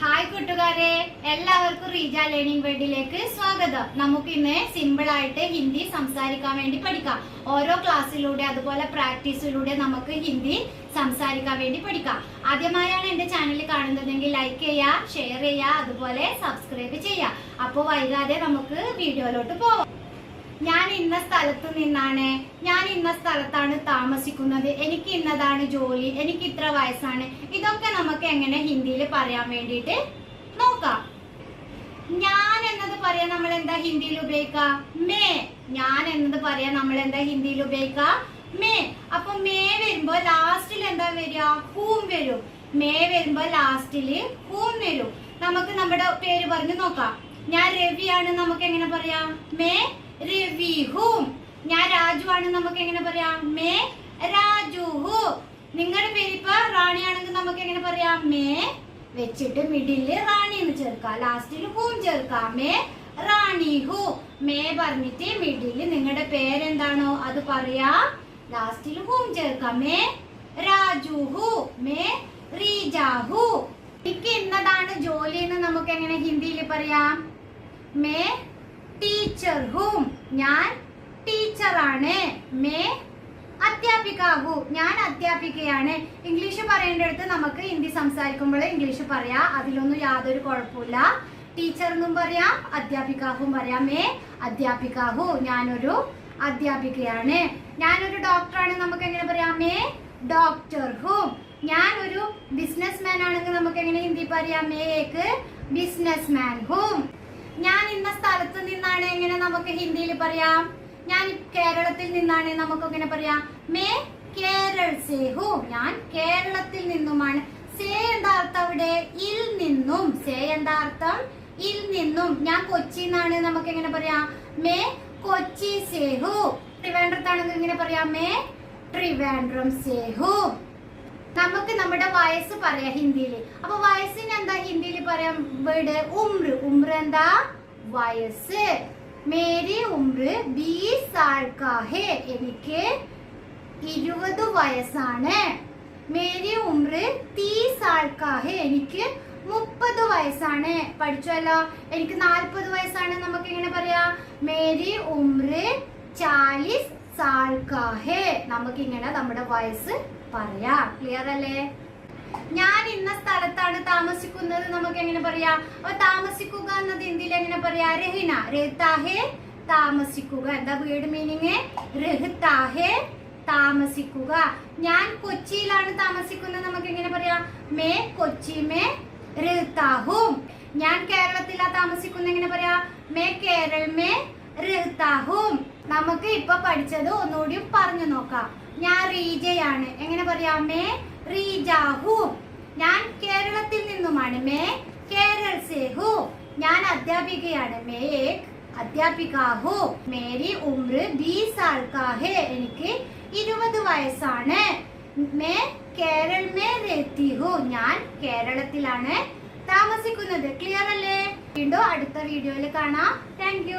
Hi കൂട്ടുകാരെ. എല്ലാവർക്കും Reeja learning വേൾഡിലേക്ക് സ്വാഗതം. നമുക്ക് ഇന്ന് സിമ്പിൾ ആയിട്ട് ഹിന്ദി സംസാരിക്കാൻ വേണ്ടി പഠിക്കാം. ഓരോ ക്ലാസ്സിലൂടെ അതുപോലെ പ്രാക്ടീസിലൂടെ നമുക്ക് ഹിന്ദി സംസാരിക്കാൻ വേണ്ടി പഠിക്കാം. ആദ്യമായാണ് എന്റെ ചാനൽ കാണുന്നതെങ്കിൽ ലൈക്ക് ചെയ്യുക ഷെയർ ചെയ്യുക അതുപോലെ സബ്സ്ക്രൈബ് ചെയ്യുക. അപ്പോൾ വൈകാതെ നമുക്ക് വീഡിയോയിലോട്ട് പോവാം. ഞാൻ ഇന്ന സ്ഥലത്ത് നിന്നാണ് ഞാൻ ഇന്ന സ്ഥലത്താണ് താമസിക്കുന്നത് എനിക്ക് ഇന്നതാണ് ജോലി എനിക്ക് ഇത്ര വയസ്സാണ്. ഇതൊക്കെ നമുക്ക് എങ്ങനെ ഹിന്ദിയിൽ പറയാൻ വേണ്ടിയിട്ട് നോക്കാം. ഞാൻ എന്നത് പറയാൻ നമ്മൾ എന്താ ഹിന്ദിയിൽ ഉപയോഗിക്ക മേ. ഞാൻ എന്നത് പറയാൻ നമ്മൾ എന്താ ഹിന്ദിയിൽ ഉപയോഗിക്ക മേ. അപ്പൊ മേ വരുമ്പോ ലാസ്റ്റിൽ എന്താ വരിക? ഹൂം വരും. മേ വരുമ്പോ ലാസ്റ്റിൽ ഹൂം വരും. നമുക്ക് നമ്മുടെ പേര് പറഞ്ഞു നോക്കാം. ഞാൻ രവിയാണ് നമുക്ക് എങ്ങനെ പറയാം? മേ രവി ഹൂം ഞാൻ രാജു ആണ് നമുക്ക് എങ്ങനെ പറയാം? മേ രാജു ഹു നിങ്ങളുടെ പേരിപ്പോ റാണിയാണെങ്കിൽ നമുക്ക് എങ്ങനെ പറയാം? മേ വെച്ചിട്ട് മിഡിൽ റാണി എന്ന് ചേർക്കാം. ലാസ്റ്റിൽ ഹൂം ചേർക്കാം. മേ റാണി ഹു മേ പറഞ്ഞിട്ട് മിഡിൽ നിങ്ങളുടെ പേരെന്താണോ അത് പറയാ. ലാസ്റ്റിൽ ഹൂം ചേർക്കാം. മേ രാജു മേ റീജാഹു. എനിക്ക് ഇന്നതാണ് ജോലി എന്ന് നമുക്ക് എങ്ങനെ ഹിന്ദിയിൽ പറയാം? മേ ടീച്ചർ ഹൂം ഞാൻ ടീച്ചറാണ്. മേ അധ്യാപിക ഹു ഞാൻ അധ്യാപികയാണ്. ഇംഗ്ലീഷ് പറയേണ്ടടുത്ത് നമുക്ക് ഹിന്ദി സംസാരിക്കുമ്പോൾ ഇംഗ്ലീഷ് പറയാം. അതിലൊന്നും യാതൊരു കുഴപ്പമില്ല ടീച്ചർ എന്നും പറയാം അധ്യാപികാഹും പറയാം. മേ അധ്യാപികാഹു ഞാനൊരു അധ്യാപികയാണ്. ഞാനൊരു ഡോക്ടറാണ്. നമുക്ക് എങ്ങനെ പറയാം? മേ ഡോക്ടർ ഹും. ഞാൻ ഒരു ബിസിനസ് മാൻ ആണെങ്കിൽ നമുക്ക് എങ്ങനെ ഹിന്ദി പറയാം? മേക്ക് ബിസിനസ് മാൻ ഹും ഞാൻ ഇന്ന സ്ഥലത്ത് നിന്നാണ് എങ്ങനെ നമുക്ക് ഹിന്ദിയിൽ പറയാം? ഞാൻ കേരളത്തിൽ നിന്നാണ് നമുക്ക് എങ്ങനെ പറയാം? മേ കേരൾ സേ ഹു. ഞാൻ കേരളത്തിൽ നിന്നുമാണ്. സേ എന്താ അർത്ഥം അവിടെ? ഇൽ നിന്നും. സേ എന്താ അർത്ഥം? ഇൽ നിന്നും. ഞാൻ കൊച്ചി നിന്നാണ് നമുക്ക് എങ്ങനെ പറയാം? മേ കൊച്ചി സേ ഹു. ട്രിവാൻഡ്രത്താണെങ്കിൽ എങ്ങനെ പറയാം? മേ ട്രിവാൻഡ്രം സേ ഹു. നമുക്ക് നമ്മുടെ വയസ്സ് പറയാം ഹിന്ദിയിൽ. അപ്പൊ വയസ്സിന് എന്താ ഹിന്ദിയിൽ പറയാം? വേർഡ് ഉമ്ര ഉമ്ര എന്താ? വയസ്സ്. മേരി ഉമ്ര ബീസ് സാൽ കാ ഹേ എനിക്ക് ഇരുപത് വയസ്സാണ്. മേരി ഉമ്ര തീസ് സാൽ കാ ഹേ എനിക്ക് മുപ്പത് വയസ്സാണ്. പഠിച്ചല്ലോ? എനിക്ക് നാൽപ്പത് വയസ്സാണ്. നമുക്ക് എങ്ങനെ പറയാ? മേരി ഉമ്ര ചാലിസ് നമുക്ക് ഇങ്ങനെ നമ്മുടെ വയസ്സ് പറയാം. ക്ലിയർ അല്ലേ? ഞാൻ ഇന്ന സ്ഥലത്താണ് താമസിക്കുന്നത്. നമുക്ക് എങ്ങനെ പറയാ? അപ്പൊ താമസിക്കുക എന്നത് ഹിന്ദിയിൽ എങ്ങനെ പറയാ? രഹിന. രഹിതാഹേ താമസിക്കുക. എന്താ വീട് മീനിങ് രഹിതാഹേ താമസിക്കുക. ഞാൻ കൊച്ചിയിലാണ് താമസിക്കുന്നത്. നമുക്ക് എങ്ങനെ പറയാ? മേ കൊച്ചി മേ രഹിതാഹും. ഞാൻ കേരളത്തിലാ താമസിക്കുന്നത്. എങ്ങനെ പറയാ? മേ കേരൾ മേ രഹിതാഹും. നമുക്ക് ഇപ്പൊ പഠിച്ചത് ഒന്നുകൂടി പറഞ്ഞു നോക്കാം. ഞാൻ റീജയാണ്. എങ്ങനെ പറയാം? മേ റീജാഹു. ഞാൻ കേരളത്തിൽ നിന്നുമാണ്. മേ കേരൾ ഹു ഞാൻ അധ്യാപികയാണ്. മേ ഏക് അധ്യാപികാഹു. മേരി ഉമ്ര ബീസ് സാൽ കാ ഹേ എനിക്ക് ഇരുപത് വയസ്സാണ്. മേ കേരൾ മേ രഹത്തി ഹു ഞാൻ കേരളത്തിലാണ് താമസിക്കുന്നത്. ക്ലിയർ അല്ലേ? വീണ്ടും അടുത്ത വീഡിയോയിൽ കാണാം. താങ്ക്